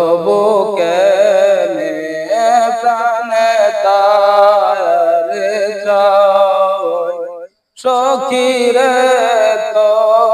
তবু কেনে প্রাণে তার সখীরে তোর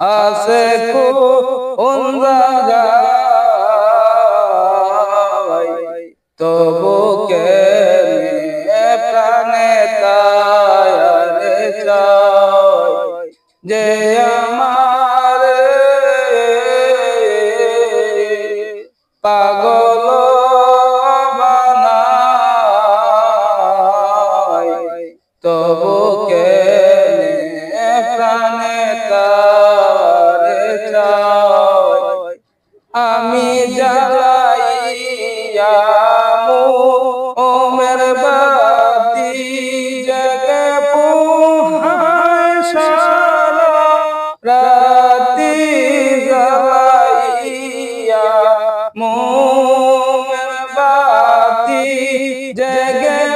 আছে জায়গায় তবু কে প্রাণে তায় যে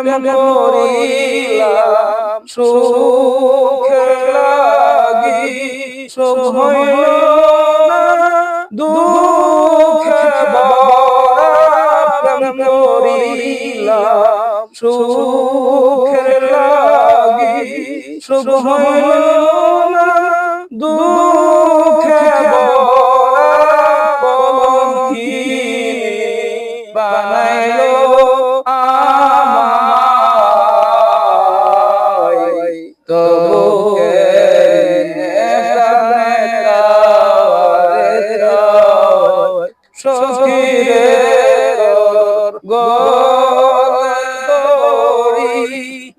প্রেম করিলাম সুখ লাগি সুখ হইল দুঃখ প্রেম করিলাম সুখ লাগি সুখ হইল দুঃখ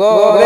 Go.